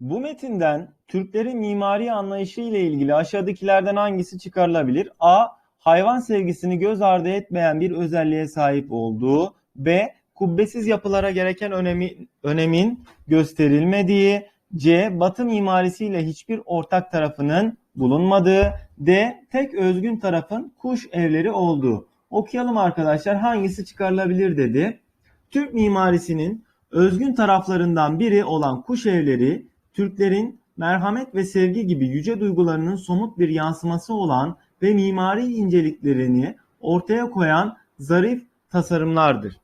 Bu metinden Türklerin mimari anlayışı ile ilgili aşağıdakilerden hangisi çıkarılabilir? A. Hayvan sevgisini göz ardı etmeyen bir özelliğe sahip olduğu. B. Kubbesiz yapılara gereken önemi, önemin gösterilmediği. C. Batı mimarisiyle hiçbir ortak tarafının bulunmadığı. D. Tek özgün tarafın kuş evleri olduğu. Okuyalım arkadaşlar hangisi çıkarılabilir dedi. Türk mimarisinin özgün taraflarından biri olan kuş evleri Türklerin merhamet ve sevgi gibi yüce duygularının somut bir yansıması olan ve mimari inceliklerini ortaya koyan zarif tasarımlardır.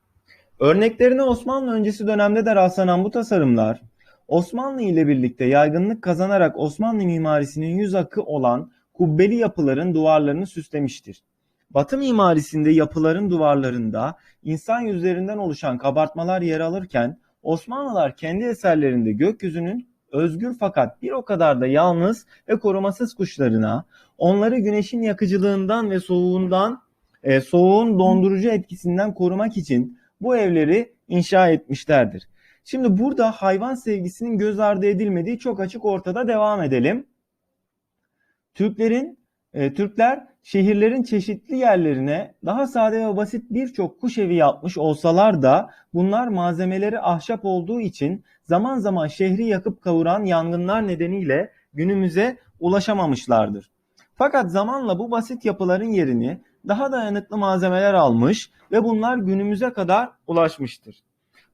Örneklerine Osmanlı öncesi dönemde de rastlanan bu tasarımlar Osmanlı ile birlikte yaygınlık kazanarak Osmanlı mimarisinin yüz akı olan kubbeli yapıların duvarlarını süslemiştir. Batı mimarisinde yapıların duvarlarında insan yüzlerinden oluşan kabartmalar yer alırken Osmanlılar kendi eserlerinde gökyüzünün özgür fakat bir o kadar da yalnız ve korumasız kuşlarına onları güneşin yakıcılığından ve soğuğundan e, soğuğun dondurucu etkisinden korumak için bu evleri inşa etmişlerdir. Şimdi burada hayvan sevgisinin göz ardı edilmediği çok açık ortada devam edelim. Türklerin e, Türkler şehirlerin çeşitli yerlerine daha sade ve basit birçok kuş evi yapmış olsalar da bunlar malzemeleri ahşap olduğu için zaman zaman şehri yakıp kavuran yangınlar nedeniyle günümüze ulaşamamışlardır. Fakat zamanla bu basit yapıların yerini daha dayanıklı malzemeler almış ve bunlar günümüze kadar ulaşmıştır.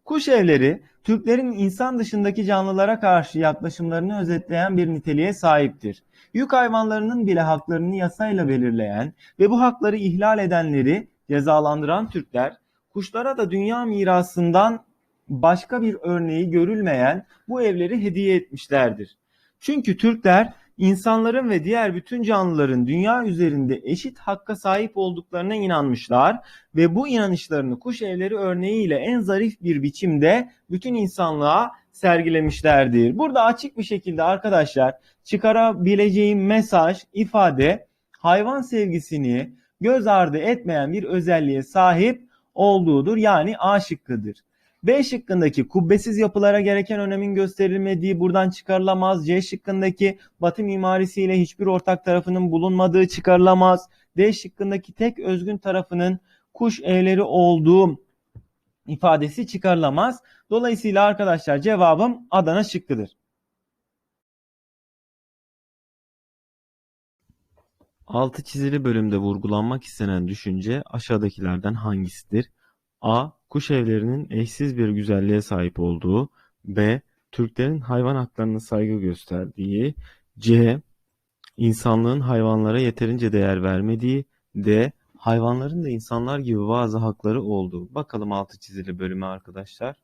Kuş evleri Türklerin insan dışındaki canlılara karşı yaklaşımlarını özetleyen bir niteliğe sahiptir. Yük hayvanlarının bile haklarını yasayla belirleyen ve bu hakları ihlal edenleri cezalandıran Türkler, kuşlara da dünya mirasından başka bir örneği görülmeyen bu evleri hediye etmişlerdir. Çünkü Türkler insanların ve diğer bütün canlıların dünya üzerinde eşit hakka sahip olduklarına inanmışlar ve bu inanışlarını kuş evleri örneğiyle en zarif bir biçimde bütün insanlığa sergilemişlerdir. Burada açık bir şekilde arkadaşlar çıkarabileceğim mesaj, ifade hayvan sevgisini göz ardı etmeyen bir özelliğe sahip olduğudur. Yani A şıkkıdır. B şıkkındaki kubbesiz yapılara gereken önemin gösterilmediği buradan çıkarılamaz. C şıkkındaki batı mimarisiyle hiçbir ortak tarafının bulunmadığı çıkarılamaz. D şıkkındaki tek özgün tarafının kuş evleri olduğu ifadesi çıkarılamaz. Dolayısıyla arkadaşlar cevabım Adana şıkkıdır. Altı çizili bölümde vurgulanmak istenen düşünce aşağıdakilerden hangisidir? A. Kuş evlerinin eşsiz bir güzelliğe sahip olduğu. B. Türklerin hayvan haklarına saygı gösterdiği. C. İnsanlığın hayvanlara yeterince değer vermediği. D. Hayvanların da insanlar gibi bazı hakları olduğu. Bakalım altı çizili bölüme arkadaşlar.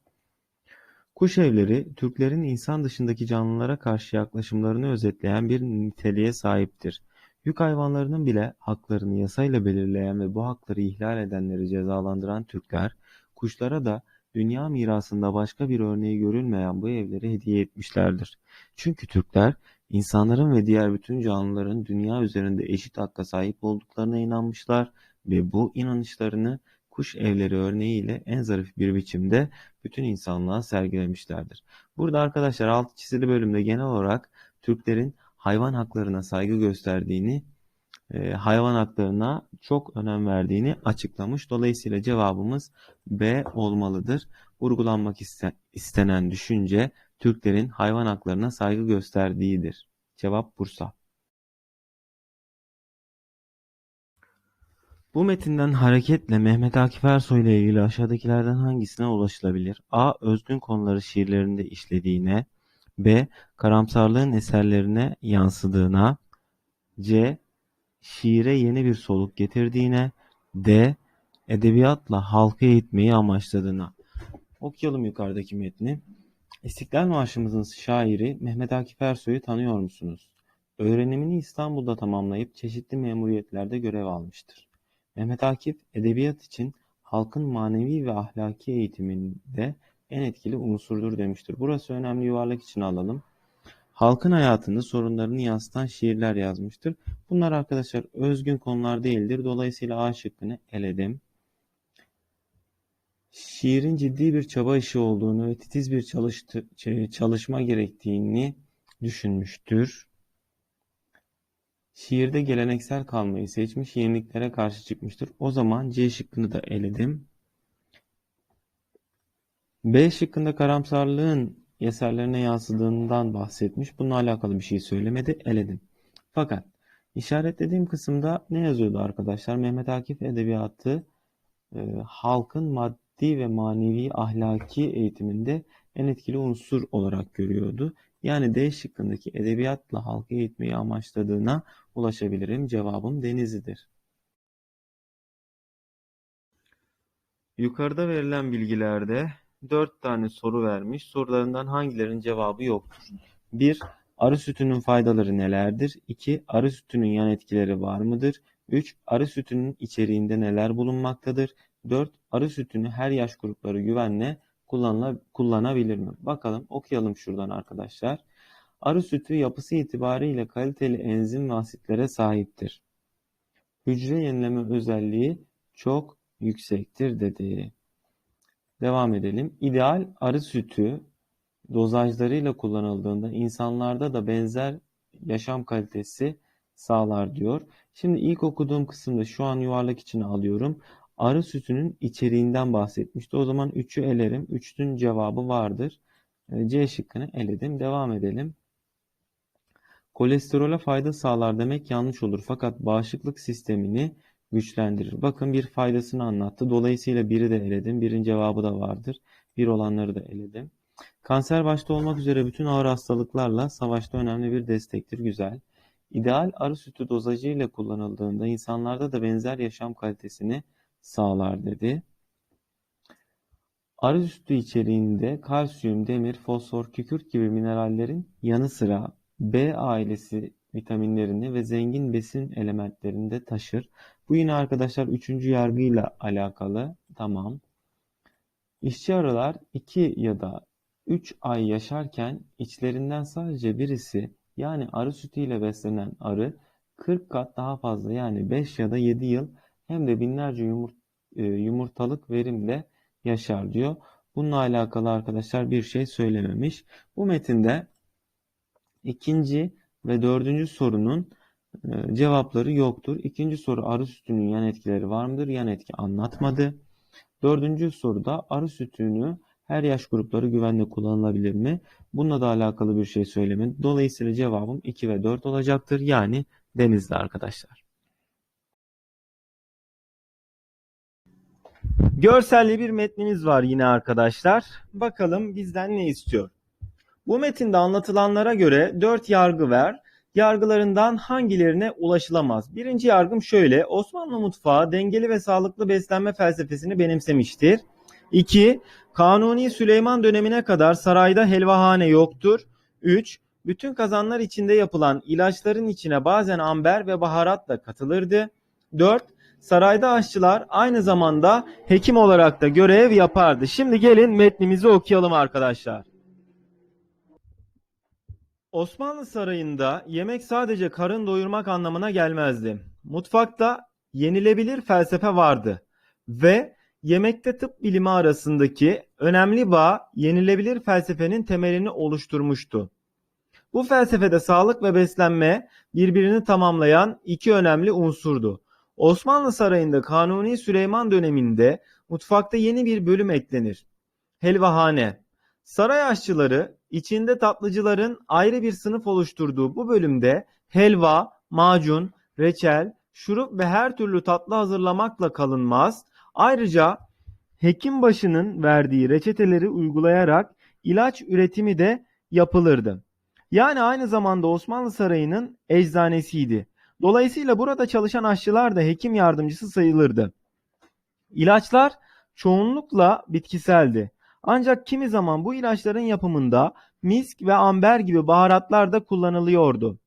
Kuş evleri, Türklerin insan dışındaki canlılara karşı yaklaşımlarını özetleyen bir niteliğe sahiptir. Yük hayvanlarının bile haklarını yasayla belirleyen ve bu hakları ihlal edenleri cezalandıran Türkler, kuşlara da dünya mirasında başka bir örneği görülmeyen bu evleri hediye etmişlerdir. Çünkü Türkler, insanların ve diğer bütün canlıların dünya üzerinde eşit hakka sahip olduklarına inanmışlar ve bu inanışlarını kuş evleri örneğiyle en zarif bir biçimde bütün insanlığa sergilemişlerdir. Burada arkadaşlar altı çizili bölümde genel olarak Türklerin hayvan haklarına saygı gösterdiğini, e, hayvan haklarına çok önem verdiğini açıklamış. Dolayısıyla cevabımız B olmalıdır. Vurgulanmak iste- istenen düşünce Türklerin hayvan haklarına saygı gösterdiğidir. Cevap Bursa. Bu metinden hareketle Mehmet Akif Ersoy ile ilgili aşağıdakilerden hangisine ulaşılabilir? A. Özgün konuları şiirlerinde işlediğine, B. Karamsarlığın eserlerine yansıdığına, C. Şiire yeni bir soluk getirdiğine, D. Edebiyatla halkı eğitmeyi amaçladığına. Okuyalım yukarıdaki metni. İstiklal Marşımızın şairi Mehmet Akif Ersoy'u tanıyor musunuz? Öğrenimini İstanbul'da tamamlayıp çeşitli memuriyetlerde görev almıştır. Mehmet Akif, edebiyat için halkın manevi ve ahlaki eğitiminde en etkili unsurdur demiştir. Burası önemli yuvarlak için alalım. Halkın hayatında sorunlarını yansıtan şiirler yazmıştır. Bunlar arkadaşlar özgün konular değildir. Dolayısıyla A şıkkını eledim. Şiirin ciddi bir çaba işi olduğunu ve titiz bir çalıştı, çalışma gerektiğini düşünmüştür. Şiirde geleneksel kalmayı seçmiş, yeniliklere karşı çıkmıştır. O zaman C şıkkını da eledim. B şıkkında karamsarlığın eserlerine yansıdığından bahsetmiş. Bununla alakalı bir şey söylemedi, eledim. Fakat işaretlediğim kısımda ne yazıyordu arkadaşlar? Mehmet Akif Edebiyatı e, halkın maddi ve manevi ahlaki eğitiminde en etkili unsur olarak görüyordu. Yani D şıkkındaki edebiyatla halkı eğitmeyi amaçladığına ulaşabilirim. Cevabım Denizli'dir. Yukarıda verilen bilgilerde 4 tane soru vermiş. Sorularından hangilerinin cevabı yoktur? 1. Arı sütünün faydaları nelerdir? 2. Arı sütünün yan etkileri var mıdır? 3. Arı sütünün içeriğinde neler bulunmaktadır? 4. Arı sütünü her yaş grupları güvenle kullanabilir mi? Bakalım okuyalım şuradan arkadaşlar. Arı sütü yapısı itibariyle kaliteli enzim ve asitlere sahiptir. Hücre yenileme özelliği çok yüksektir dedi. Devam edelim. İdeal arı sütü dozajlarıyla kullanıldığında insanlarda da benzer yaşam kalitesi sağlar diyor. Şimdi ilk okuduğum kısımda şu an yuvarlak içine alıyorum. Arı sütünün içeriğinden bahsetmişti. O zaman 3'ü elerim. 3'ün cevabı vardır. E, C şıkkını eledim. Devam edelim. Kolesterole fayda sağlar demek yanlış olur. Fakat bağışıklık sistemini güçlendirir. Bakın bir faydasını anlattı. Dolayısıyla biri de eledim. Birin cevabı da vardır. Bir olanları da eledim. Kanser başta olmak üzere bütün ağır hastalıklarla savaşta önemli bir destektir. Güzel. İdeal arı sütü dozajı ile kullanıldığında insanlarda da benzer yaşam kalitesini sağlar dedi. Arı sütü içeriğinde kalsiyum, demir, fosfor, kükürt gibi minerallerin yanı sıra B ailesi vitaminlerini ve zengin besin elementlerini de taşır. Bu yine arkadaşlar üçüncü yargıyla alakalı. Tamam. İşçi arılar 2 ya da 3 ay yaşarken içlerinden sadece birisi yani arı sütüyle beslenen arı 40 kat daha fazla yani 5 ya da 7 yıl hem de binlerce yumurt, e, yumurtalık verimle yaşar diyor. Bununla alakalı arkadaşlar bir şey söylememiş. Bu metinde ikinci ve dördüncü sorunun cevapları yoktur. İkinci soru arı sütünün yan etkileri var mıdır? Yan etki anlatmadı. Dördüncü soruda arı sütünü her yaş grupları güvenle kullanılabilir mi? Bununla da alakalı bir şey söylemedi. Dolayısıyla cevabım 2 ve 4 olacaktır. Yani denizli arkadaşlar. Görselli bir metnimiz var yine arkadaşlar. Bakalım bizden ne istiyor? Bu metinde anlatılanlara göre 4 yargı ver. Yargılarından hangilerine ulaşılamaz? Birinci yargım şöyle. Osmanlı mutfağı dengeli ve sağlıklı beslenme felsefesini benimsemiştir. 2. Kanuni Süleyman dönemine kadar sarayda helvahane yoktur. 3. Bütün kazanlar içinde yapılan ilaçların içine bazen amber ve baharat da katılırdı. 4. Sarayda aşçılar aynı zamanda hekim olarak da görev yapardı. Şimdi gelin metnimizi okuyalım arkadaşlar. Osmanlı Sarayı'nda yemek sadece karın doyurmak anlamına gelmezdi. Mutfakta yenilebilir felsefe vardı ve yemekte tıp bilimi arasındaki önemli bağ yenilebilir felsefenin temelini oluşturmuştu. Bu felsefede sağlık ve beslenme birbirini tamamlayan iki önemli unsurdu. Osmanlı Sarayı'nda Kanuni Süleyman döneminde mutfakta yeni bir bölüm eklenir. Helvahane. Saray aşçıları içinde tatlıcıların ayrı bir sınıf oluşturduğu bu bölümde helva, macun, reçel, şurup ve her türlü tatlı hazırlamakla kalınmaz. Ayrıca hekim başının verdiği reçeteleri uygulayarak ilaç üretimi de yapılırdı. Yani aynı zamanda Osmanlı Sarayı'nın eczanesiydi. Dolayısıyla burada çalışan aşçılar da hekim yardımcısı sayılırdı. İlaçlar çoğunlukla bitkiseldi. Ancak kimi zaman bu ilaçların yapımında misk ve amber gibi baharatlar da kullanılıyordu.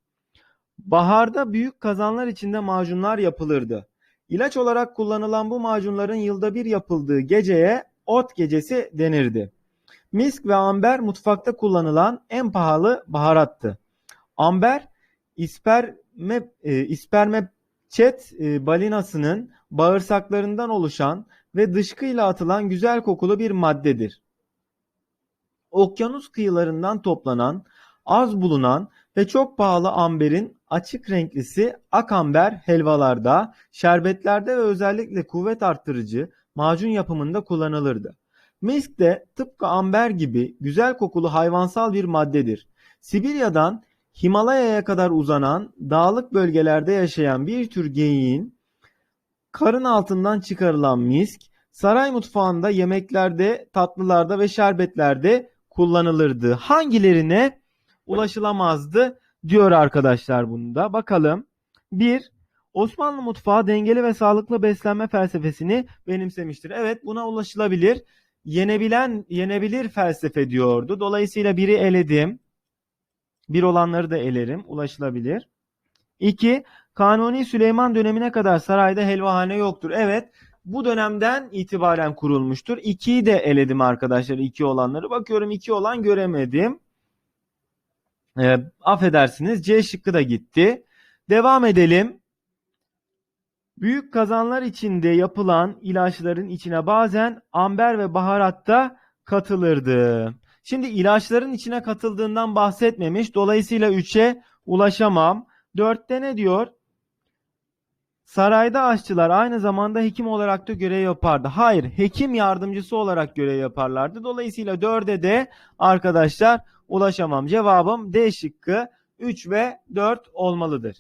Baharda büyük kazanlar içinde macunlar yapılırdı. İlaç olarak kullanılan bu macunların yılda bir yapıldığı geceye ot gecesi denirdi. Misk ve amber mutfakta kullanılan en pahalı baharattı. Amber isperme, e, ispermepçet e, balinasının bağırsaklarından oluşan ve dışkıyla atılan güzel kokulu bir maddedir. Okyanus kıyılarından toplanan az bulunan ve çok pahalı amberin açık renklisi akamber helvalarda, şerbetlerde ve özellikle kuvvet arttırıcı macun yapımında kullanılırdı. Misk de tıpkı amber gibi güzel kokulu hayvansal bir maddedir. Sibirya'dan Himalaya'ya kadar uzanan dağlık bölgelerde yaşayan bir tür geyiğin karın altından çıkarılan misk saray mutfağında yemeklerde, tatlılarda ve şerbetlerde kullanılırdı. Hangilerine ulaşılamazdı diyor arkadaşlar bunda. Bakalım. 1. Osmanlı mutfağı dengeli ve sağlıklı beslenme felsefesini benimsemiştir. Evet buna ulaşılabilir. Yenebilen, yenebilir felsefe diyordu. Dolayısıyla biri eledim. Bir olanları da elerim. Ulaşılabilir. 2. Kanuni Süleyman dönemine kadar sarayda helvahane yoktur. Evet bu dönemden itibaren kurulmuştur. 2'yi de eledim arkadaşlar. 2 olanları. Bakıyorum 2 olan göremedim. E, affedersiniz C şıkkı da gitti. Devam edelim. Büyük kazanlar içinde yapılan ilaçların içine bazen amber ve baharat da katılırdı. Şimdi ilaçların içine katıldığından bahsetmemiş. Dolayısıyla 3'e ulaşamam. 4'te ne diyor? Sarayda aşçılar aynı zamanda hekim olarak da görev yapardı. Hayır, hekim yardımcısı olarak görev yaparlardı. Dolayısıyla 4'e de arkadaşlar ulaşamam. Cevabım D şıkkı 3 ve 4 olmalıdır.